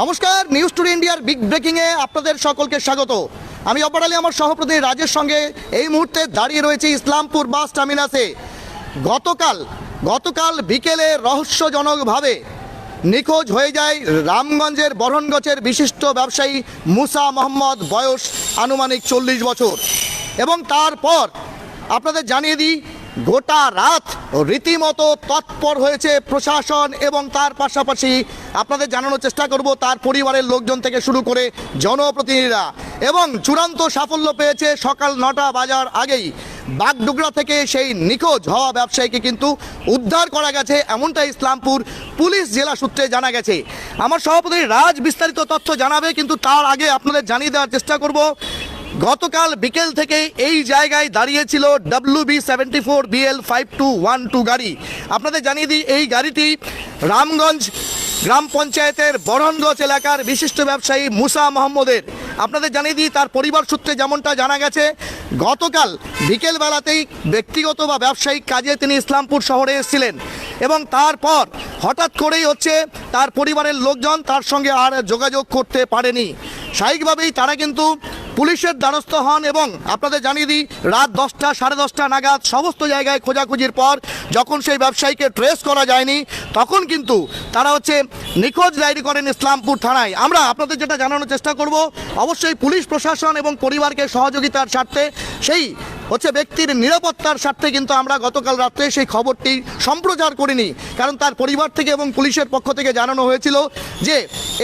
নমস্কার news today ইন্ডিয়ার big ব্রেকিংয়ে আপনাদের সকলকে স্বাগত। আমি অপার আলী, আমার সহপ্রতিনিধি রাজের সঙ্গে এই মুহূর্তে দাঁড়িয়ে রয়েছে ইসলামপুর বাস টার্মিনাসে। গতকাল গতকাল বিকেলে রহস্যজনকভাবে নিখোঁজ হয়ে যায় রামগঞ্জের বরহনগঞ্জের বিশিষ্ট ব্যবসায়ী মুসা মোহাম্মদ বয়স আনুমানিক চল্লিশ বছর। এবং তারপর আপনাদের জানিয়ে দিই গোটা রাত রীতিমতো তৎপর হয়েছে প্রশাসন এবং তার পাশাপাশি আপনাদের জানানোর চেষ্টা করব তার পরিবারের লোকজন থেকে শুরু করে জনপ্রতিনিধিরা। এবং চূড়ান্ত সাফল্য পেয়েছে সকাল নটা বাজার আগেই। বাগডুগরা থেকে সেই নিখোঁজ হওয়া ব্যবসায়ীকে কিন্তু উদ্ধার করা গেছে এমনটা ইসলামপুর পুলিশ জেলা সূত্রে জানা গেছে। আমার সভাপতি রাজ বিস্তারিত তথ্য জানাবে, কিন্তু তার আগে আপনাদের জানিয়ে দেওয়ার চেষ্টা করব গতকাল বিকেল থেকে এই জায়গায় দাঁড়িয়েছিল W B seventy four BL five two one two গাড়ি। আপনাদের জানিয়ে দিই, এই গাড়িটি রামগঞ্জ গ্রাম পঞ্চায়েতের বরহনগঞ্জ এলাকার বিশিষ্ট ব্যবসায়ী মুসা মোহাম্মদের। আপনাদের জানিয়ে দিই, তার পরিবার সূত্রে যেমনটা জানা গেছে, গতকাল বিকেলবেলাতেই ব্যক্তিগত বা ব্যবসায়িক কাজে তিনি ইসলামপুর শহরে এসেছিলেন এবং তারপর হঠাৎ করেই হচ্ছে তার পরিবারের লোকজন তার সঙ্গে আর যোগাযোগ করতে পারেনি। স্বাভাবিকভাবেই তারা কিন্তু পুলিশের দ্বারস্থ হন এবং আপনাদের জানিয়ে দিই, রাত দশটা, সাড়ে দশটা নাগাদ সমস্ত জায়গায় খোঁজাখুঁজির পর যখন সেই ব্যবসায়ীকে ট্রেস করা যায়নি, তখন কিন্তু তারা হচ্ছে নিখোঁজ ডায়েরি করেন ইসলামপুর থানায়। আমরা আপনাদের যেটা জানানোর চেষ্টা করব, অবশ্যই পুলিশ প্রশাসন এবং পরিবারকে সহযোগিতার স্বার্থে সেই হচ্ছে ব্যক্তির নিরাপত্তার স্বার্থে কিন্তু আমরা গতকাল রাত্রে সেই খবরটি সম্প্রচার করিনি। কারণ তার পরিবার থেকে এবং পুলিশের পক্ষ থেকে জানানো হয়েছিল যে,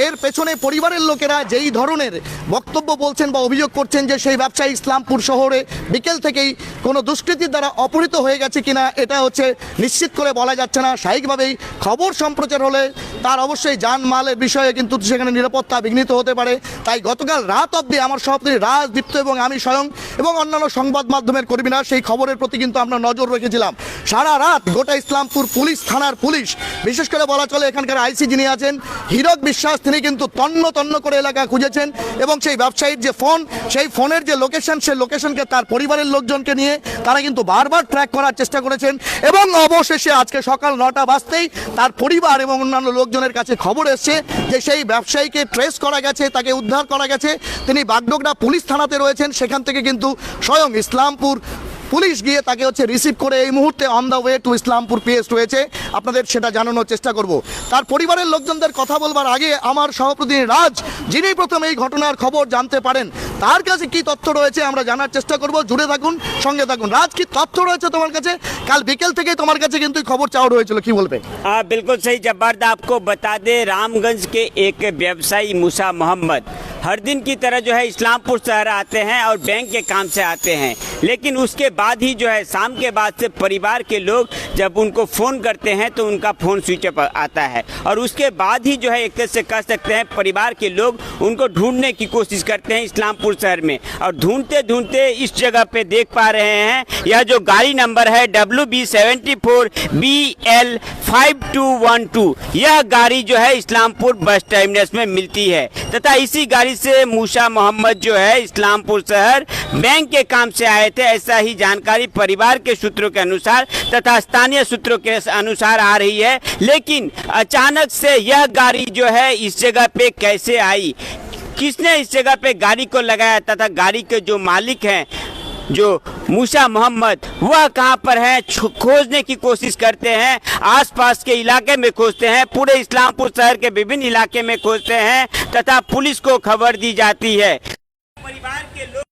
এর পেছনে পরিবারের লোকেরা যেই ধরনের বক্তব্য বলছেন বা অভিযোগ করছেন যে, সেই ব্যবসায়ী ইসলামপুর শহরে বিকেল থেকেই কোনো দুষ্কৃতির দ্বারা অপহৃত হয়ে গেছে কিনা, এটা হচ্ছে নিশ্চিত করে বলা যাচ্ছে না। স্বাভাবিকভাবেই খবর সম্প্রচার হলে তার অবশ্যই জানমালের বিষয়ে কিন্তু সেখানে নিরাপত্তা বিঘ্নিত হতে পারে। তাই গতকাল রাত অবধি আমার সভাপতি রাজ দীপ্ত এবং আমি স্বয়ং এবং অন্যান্য সংবাদ মাধ্যমের কর্মীরা সেই খবরের প্রতি কিন্তু আমরা নজর রেখেছিলাম। সারা রাত গোটা ইসলামপুর পুলিশ, থানার পুলিশ, বিশেষ করে বলা চলে এখানকার আইসি যিনি আছেন, হীরক বিশ্বাস, তিনি কিন্তু তন্ন তন্ন করে এলাকা খুঁজেছেন এবং সেই ব্যবসায়ীর যে ফোন সেই ফোনের যে লোকেশন সেই লোকেশনকে তার পরিবারের লোকজনকে নিয়ে তারা কিন্তু বারবার ট্র্যাক করার চেষ্টা করেছেন এবং অবশেষে আজকে সকাল নটা বাজতেই তার পরিবার এবং অন্যান্য লোকজনের কাছে খবর এসছে যে সেই ব্যবসায়ীকে ট্রেস করা গেছে, তাকে উদ্ধার করা গেছে। তিনি বাগডোগরা পুলিশ থানাতে রয়েছেন, সেখান থেকে কিন্তু স্বয়ং ইসলামপুর পুলিশ গিয়ে তাকে হচ্ছে রিসিভ করে এই মুহূর্তে on the way to Islampur PS রয়েছে আপনাদের সেটা জানানোর চেষ্টা করব তার পরিবারের লোকজনদের কথা বলবার আগে আমার সহপ্রতিনিধি রাজ যিনি প্রথম এই ঘটনার খবর জানতে পারেন তার কাছে কি তথ্য রয়েছে আমরা জানার চেষ্টা করব জুড়ে থাকুন সঙ্গে থাকুন রাজ কি তথ্য রয়েছে তোমার কাছে কাল বিকেল থেকেই তোমার কাছে কিন্তু এই খবর চাওয়া হয়েছিল কি বলবে हाँ बिल्कुल सही जब्बार्द आपको बता दें रामगंज के एक व्यवसायी मूसा मोहम्मद हर दिन की तरह जो है इस्लामपुर शहर आते हैं और बैंक के काम से आते हैं। लेकिन उसके बाद ही जो है, शाम के बाद से परिवार के लोग जब उनको फ़ोन करते हैं तो उनका फ़ोन स्विच अप आता है। और उसके बाद ही जो है, एक तरह से कह सकते हैं, परिवार के लोग उनको ढूँढने की कोशिश करते हैं इस्लामपुर शहर में। और ढूंढते ढूंढते इस जगह पे देख पा रहे हैं, यह जो गाड़ी नंबर है W B seventy four B L five two one two यह गाड़ी जो है, इस्लामपुर बस टर्मिनस में मिलती है। तथा इसी गाड़ी से मूसा मोहम्मद जो है इस्लामपुर शहर बैंक के काम से आए थे, ऐसा ही जानकारी परिवार के सूत्रों के अनुसार तथा स्थानीय सूत्रों के अनुसार आ रही है। लेकिन अचानक से यह गाड़ी जो है इस जगह पे कैसे आई? किसने इस जगह पे गाड़ी को लगाया तथा गाड़ी के जो मालिक हैं जो मूसा मोहम्मद, वह कहाँ पर है? खोजने की कोशिश करते हैं। आसपास के इलाके में खोजते हैं। पूरे इस्लामपुर शहर के विभिन्न इलाके में खोजते हैं। तथा पुलिस को खबर दी जाती है परिवार के लोग है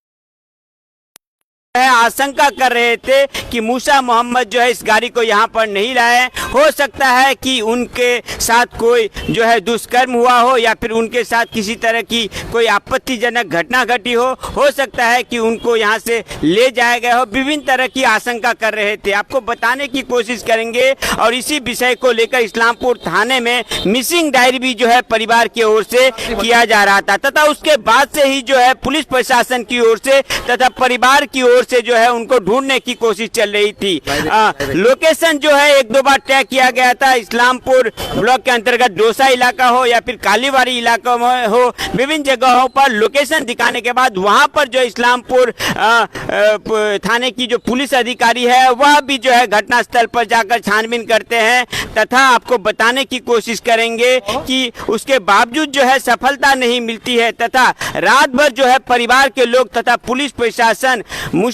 आशंका कर रहे थे कि मूसा मोहम्मद जो है इस गाड़ी को यहाँ पर नहीं लाए। हो सकता है कि उनके साथ कोई जो है दुष्कर्म हुआ हो या फिर उनके साथ किसी तरह की कोई आपत्तिजनक घटना घटी हो। हो सकता है कि उनको यहाँ से ले जाया गया हो। विभिन्न तरह की आशंका कर रहे थे। आपको बताने की कोशिश करेंगे और इसी विषय को लेकर इस्लामपुर थाने में मिसिंग डायरी भी जो है परिवार की ओर से किया जा रहा था तथा उसके बाद से ही जो है पुलिस प्रशासन की ओर से तथा परिवार की ओर से जो है उनको ढूँढने की कोशिश चल रही थी। आ, लोकेशन जो है एक दो बार तय किया गया था इस्लामपुर ब्लॉक के अंतर्गत डोसा इलाका हो या फिर कालीवाड़ी इलाका में हो विभिन्न जगहों पर लोकेशन दिखाने के बाद वहाँ पर जो इस्लामपुर थाने की जो पुलिस अधिकारी है वह भी जो है घटनास्थल पर जाकर छानबीन करते हैं तथा आपको बताने की कोशिश करेंगे कि उसके बावजूद जो है सफलता नहीं मिलती है तथा रात भर जो है परिवार के लोग तथा पुलिस प्रशासन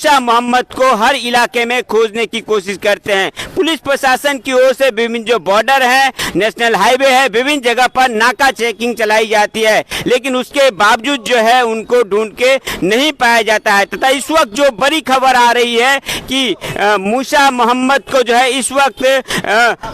मूसा मोहम्मद को हर इलाके में खोजने की कोशिश करते हैं। पुलिस प्रशासन की ओर से विभिन्न जो बॉर्डर है, नेशनल हाईवे है, विभिन्न जगह पर नाका चेकिंग चलाई जाती है। लेकिन उसके बावजूद जो है, उनको ढूंढ के नहीं पाया जाता है। तथा इस वक्त जो बड़ी खबर आ रही है कि मूसा मोहम्मद को जो है, इस वक्त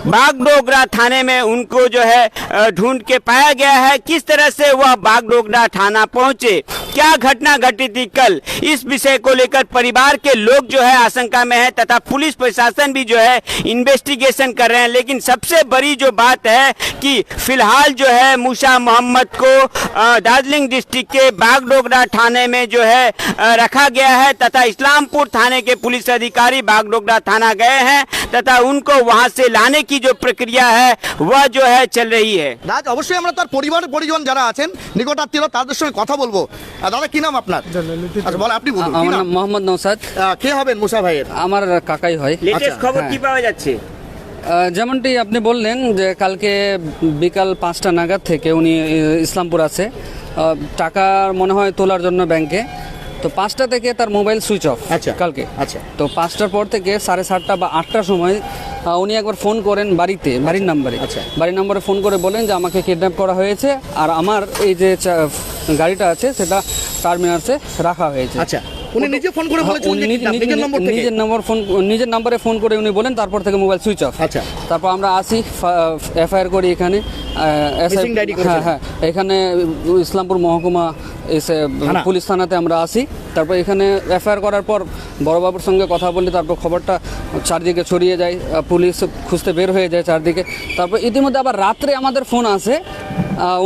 बागडोगरा थाने में उनको जो है ढूंढ के पाया गया है। किस तरह से वह बागडोगरा थाना पहुँचे? क्या घटना घटी थी कल? इस विषय को लेकर परिवार के लोग जो है आशंका में है तथा पुलिस प्रशासन भी जो है इन्वेस्टिगेशन कर रहे हैं। लेकिन सबसे बड़ी जो बात है कि फ़िलहाल जो है मूसा मोहम्मद को दार्जिलिंग डिस्ट्रिक्ट के बागडोगरा थाने में जो है रखा गया है तथा इस्लामपुर थाने के पुलिस अधिकारी बागडोगरा थाना गए हैं। তথা উনকো সে লানে কি যে প্রক্রিয়া হ্যাঁ ওয়া জো হ্যাঁ চল রহি হ্যাঁ অবশ্যই আমরা তার পরিবার পরিজন যারা আছেন নিকটাত্মীয় তাদের সঙ্গে কথা বলব। দাদা কি নাম আপনার? আচ্ছা বল আপনি বলুন আমার নাম? মোহাম্মদ নৌসাদ। কে হবেন মুসা ভাইয়ের? আমার কাকাই হয়। লেটেস্ট আচ্ছা, খবর কি হ্যাঁ। পাওয়া যাচ্ছে? যেমনটি আপনি বললেন যে কালকে বিকাল পাঁচটা নাগাদ থেকে উনি ইসলামপুর আছে। টাকা মনে হয় তোলার জন্য ব্যাংকে। তো পাঁচটা থেকে তার মোবাইল সুইচ অফ আচ্ছা। কালকে আচ্ছা। তো পাঁচটার পর থেকে সাড়ে সাতটা বা আটটার সময় উনি একবার ফোন করেন বাড়িতে বাড়ির নাম্বারে আচ্ছা। বাড়ির নাম্বারে ফোন করে বলেন যে আমাকে কিডন্যাপ করা হয়েছে আর আমার এই যে গাড়িটা আছে সেটা টার্মিনাসে রাখা হয়েছে আচ্ছা উনি নিজে ফোন করে হ্যাঁ, নিজের নম্বর থেকে নিজের নম্বর ফোন নিজের নম্বরে ফোন করে উনি বলেন তারপর থেকে মোবাইল সুইচ অফ আচ্ছা। তারপর আমরা আসি এফআইআর করি এখানে হ্যাঁ হ্যাঁ। এখানে ইসলামপুর মহকুমা এসে পুলিশ থানাতে আমরা আসি তারপর এখানে এফআইআর করার পর বড়বাবুর সঙ্গে কথা বলি তারপর খবরটা চারদিকে ছড়িয়ে যায় পুলিশ খুঁজতে বের হয়ে যায় চারদিকে। তারপর ইতিমধ্যে আবার রাত্রে আমাদের ফোন আসে।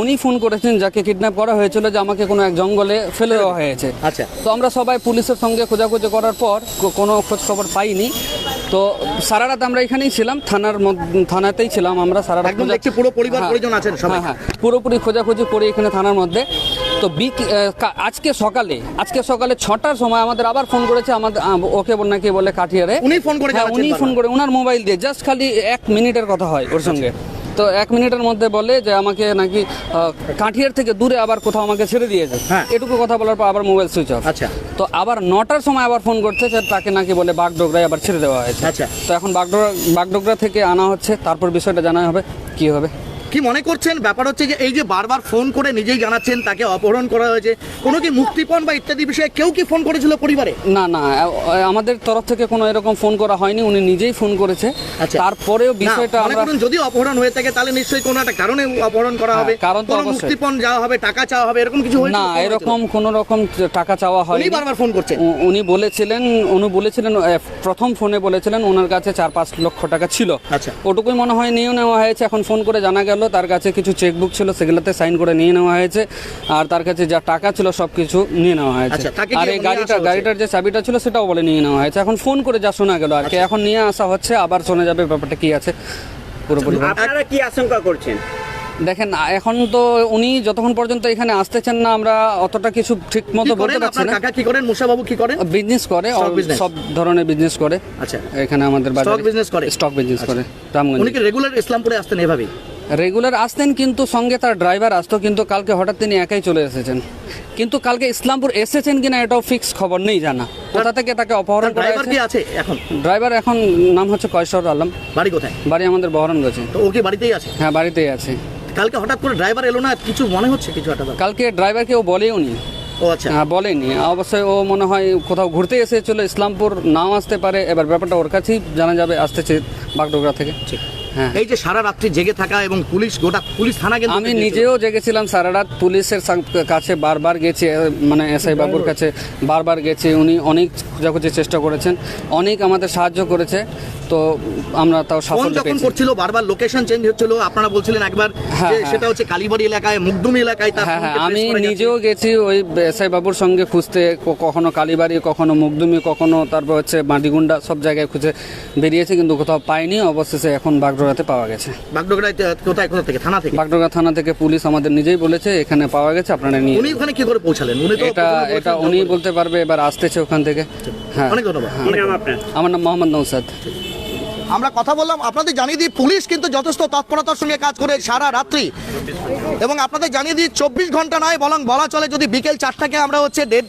উনি ফোন করেছেন যাকে কিডন্যাপ করা হয়েছিল যে আমাকে কোনো এক জঙ্গলে ফেলে দেওয়া হয়েছে। আচ্ছা। তো আমরা সবাই পুলিশের সঙ্গে খোঁজাখুঁজি করার পর কোনো খোঁজ খবর পাইনি। তো সারা রাত আমরা এখানেই ছিলাম থানার থানাতেই ছিলাম আমরা সারা রাত দেখছি পুরো পরিবার হ্যাঁ, পরিজন আছেন সবাই। হ্যাঁ হ্যাঁ পুরোপুরি খোঁজাখুঁজি করে এখানে থানার মধ্যে। তো বিক আজকে সকালে আজকে সকালে ছটার সময় আমাদের আবার ফোন করেছে আমাদের ওকে বল নাকি বলে কাঠিয়ারে উনি ফোন করে হ্যাঁ উনি ফোন করে ওনার মোবাইল দিয়ে জাস্ট খালি এক মিনিটের কথা হয় ওর সঙ্গে। তো এক মিনিটের মধ্যে বলে যে আমাকে নাকি কাঠিয়ার থেকে দূরে আবার কোথাও আমাকে ছেড়ে দিয়েছে হ্যাঁ। এটুকু কথা বলার পর আবার মোবাইল সুইচ অফ আচ্ছা। তো আবার নটার সময় আবার ফোন করছে যে তাকে নাকি বলে বাগডোগরায় আবার ছেড়ে দেওয়া হয়েছে আচ্ছা। তো এখন বাগডোগরা বাগডোগরা থেকে আনা হচ্ছে তারপর বিষয়টা জানা হবে কি হবে কি মনে করছেন? ব্যাপার হচ্ছে যে এই যে বারবার ফোন করে নিজেই জানাচ্ছেন তাকে অপহরণ করা হয়েছে। কোনো কি মুক্তিপণ বা ইত্যাদি বিষয়ে কেউ কি ফোন করেছিল পরিবারে? না না আমাদের তরফ থেকে কোনো এরকম ফোন করা হয়নি উনি নিজেই ফোন করেছে। আচ্ছা। তারপরেও বিষয়টা মনে আমরা করুন যদি অপহরণ হয়ে থাকে তাহলে নিশ্চয়ই কোনো একটা কারণে অপহরণ করা হ্যাঁ, হবে। কারণ তো মুক্তিপণ যাওয়া হবে টাকা চাওয়া হবে এরকম কিছু না এরকম? কোন রকম টাকা চাওয়া উনি হয়নি। বারবার ফোন করছে উনি বলেছিলেন উনি বলেছিলেন প্রথম ফোনে বলেছিলেন ওনার কাছে চার পাঁচ লক্ষ টাকা ছিল। আচ্ছা। ওটুকুই মনে হয় নিয়ে নেওয়া হয়েছে এখন ফোন করে জানা গেল তার কাছে কিছু চেকবুক ছিল সেগুলোতে সাইন করে নিয়ে নেওয়া হয়েছে। আর তার কাছে যা টাকা ছিল সব কিছু নিয়ে নেওয়া হয়েছে। আচ্ছা, আর এই গাড়িটা গাড়িটার যে চাবিটা ছিল সেটাও বলে নিয়ে নেওয়া হয়েছে। এখন ফোন করে যা শোনা গেল আর কি। আচ্ছা। এখন নিয়ে আসা হচ্ছে আবার শোনা যাবে ব্যাপারটা কি আছে পুরোপুরি। আপনারা কি আশঙ্কা করছেন? দেখেন এখন তো উনি যতক্ষণ পর্যন্ত এখানে আসতেছেন না আমরা অতটা কিছু ঠিক মতো বলতে পারছি না। কাকা কি করেন? মুসা বাবু কি করেন? বিজনেস করে সব ধরনের বিজনেস করে। আচ্ছা। এখানে আমাদের বাজারে। business করে? স্টক বিজনেস আচ্ছা। করে রামগঞ্জ। উনি কি রেগুলার ইসলামপুরে আসতেন এভাবেই? রেগুলার আসতেন কিন্তু সঙ্গে তার ড্রাইভার আসতো কিন্তু কালকে হঠাৎ তিনি একাই চলে এসেছেন। কিন্তু কালকে ইসলামপুর এসেছেন কিনা এটাও ফিক্স খবর নেই জানা। কোথা থেকে তাকে অপহরণ করা হয়েছে? আছে এখন? ড্রাইভার এখন নাম হচ্ছে কয়সর আলম। বাড়ি কোথায়? বাড়ি আমাদের বহরণগঞ্জে তো ও কি বাড়িতেই আছে? হ্যাঁ বাড়িতেই আছে। কালকে হঠাৎ করে ড্রাইভার এলো না কিছু মনে হচ্ছে কিছু একটা ব্যাপার? কালকে ড্রাইভারকে ও বলেও নি। ও আচ্ছা। হ্যাঁ বলেনি। অবশ্যই ও মনে হয় কোথাও ঘুরতে এসেছিল ইসলামপুর নাও আসতে পারে। এবার ব্যাপারটা ওর কাছেই জানা যাবে আসতেছে বাগডোগরা থেকে। ঠিক। এই যে সারা রাত্রি জেগে থাকা এবং পুলিশ গোটা পুলিশ থানা কিন্তু আমি নিজেও জেগেছিলাম সারা রাত। পুলিশের কাছে বারবার গেছি মানে এসআই বাবুর কাছে বারবার গেছি। উনি অনেক খোঁজাখুঁজির চেষ্টা করেছেন অনেক আমাদের সাহায্য করেছে। তো আমরা তাও ফোন সাফল্য যখন করছিল বারবার লোকেশন চেঞ্জ হচ্ছিল। আপনারা বলছিলেন একবার হ্যাঁ, যে হ্যাঁ। সেটা হচ্ছে কালীবাড়ি এলাকায় মুগদুম এলাকায় তার হ্যাঁ হ্যাঁ আমি। নিজেও গেছি ওই এসআই বাবুর সঙ্গে খুঁজতে কখনো কালীবাড়ি কখনো মুগদুমি কখনো তারপর হচ্ছে মাটিগুন্ডা সব জায়গায় খুঁজে বেরিয়েছে কিন্তু কোথাও পাইনি। অবশেষে এখন বাগডোরাতে পাওয়া গেছে। বাগডোগরায় কোথায় কোথা থেকে? থানা থেকে? বাগডোগরা থানা থেকে পুলিশ আমাদের নিজেই বলেছে এখানে পাওয়া গেছে আপনারা নিয়ে উনি ওখানে কি করে পৌঁছালেন? উনি তো এটা এটা উনি বলতে পারবে এবার আসতেছে ওখান থেকে। হ্যাঁ। অনেক ধন্যবাদ। আপনার? আমার নাম মোহাম্মদ নৌসাদ। আমরা কথা বললাম আপনাদের জানিয়ে দিই পুলিশ কিন্তু যথেষ্ট তৎপরতার সঙ্গে কাজ করে সারা রাত্রি। এবং আপনাদের জানিয়ে দিই চব্বিশ ঘণ্টা নয় বরং বলা চলে যদি বিকেল চারটাকে আমরা হচ্ছে ডেড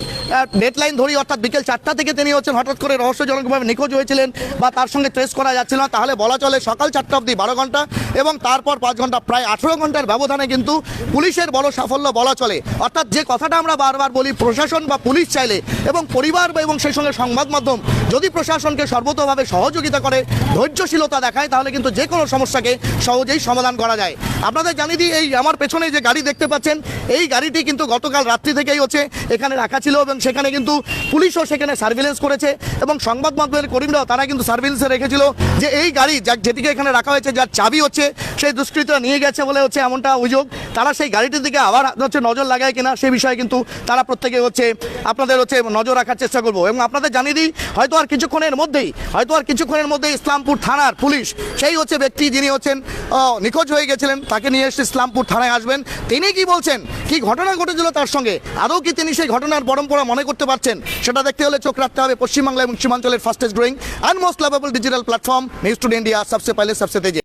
ডেড লাইন ধরি অর্থাৎ বিকেল চারটা থেকে তিনি হচ্ছেন হঠাৎ করে রহস্যজনকভাবে নিখোঁজ হয়েছিলেন বা তার সঙ্গে ট্রেস করা যাচ্ছিল না। তাহলে বলা চলে সকাল চারটা অবধি বারো ঘণ্টা এবং তারপর পাঁচ ঘণ্টা প্রায় আঠেরো ঘণ্টার ব্যবধানে কিন্তু পুলিশের বড় সাফল্য বলা চলে। অর্থাৎ যে কথাটা আমরা বারবার বলি, প্রশাসন বা পুলিশ চাইলে এবং পরিবার এবং সেই সঙ্গে সংবাদ মাধ্যম যদি প্রশাসনকে সর্বতভাবে সহযোগিতা করে, ধৈর্যশীলতা দেখায়, তাহলে কিন্তু যে কোনো সমস্যাকে সহজেই সমাধান করা যায়। আপনাদের জানিয়ে দিই, এই আমার পেছনে যে গাড়ি দেখতে পাচ্ছেন, এই গাড়িটি কিন্তু গতকাল রাত্রি থেকেই হচ্ছে এখানে রাখা ছিল এবং সেখানে কিন্তু পুলিশও সেখানে সার্ভিলেন্স করেছে এবং সংবাদ মাধ্যমের কর্মীরাও তারা কিন্তু সার্ভিলেন্সে রেখেছিল যে এই গাড়ি যা যেটিকে এখানে রাখা হয়েছে, যার চাবি হচ্ছে, সেই দুষ্কৃতরা নিয়ে গেছে বলে হচ্ছে এমনটা অভিযোগ। তারা সেই গাড়িটির দিকে আবার হচ্ছে নজর লাগায় কিনা সে বিষয়ে কিন্তু তারা প্রত্যেকে হচ্ছে আপনাদের হচ্ছে নজর রাখার চেষ্টা করব। এবং আপনাদের জানিয়ে দিই, হয়তো আর কিছুক্ষণের মধ্যেই, হয়তো আর কিছুক্ষণের মধ্যেই ইসলামপুর থানার পুলিশ সেই হচ্ছে ব্যক্তি যিনি হচ্ছেন নিখোঁজ হয়ে গেছিলেন, তাকে নিয়ে এসে ইসলামপুর থানায় আসবেন। তিনি কি বলছেন? কি ঘটনা ঘটেছিল তার সঙ্গে? আদৌ কি তিনি সেই ঘটনার পরম্পরা আপনারা মনে করতে পারছেন, সেটা দেখতে হলে চোখ রাখতে হবে। পশ্চিমবাংলা এবং সীমাঞ্চলের fastest growing and most lovable digital platform news today India সবসে পাইলে সবসে তেজে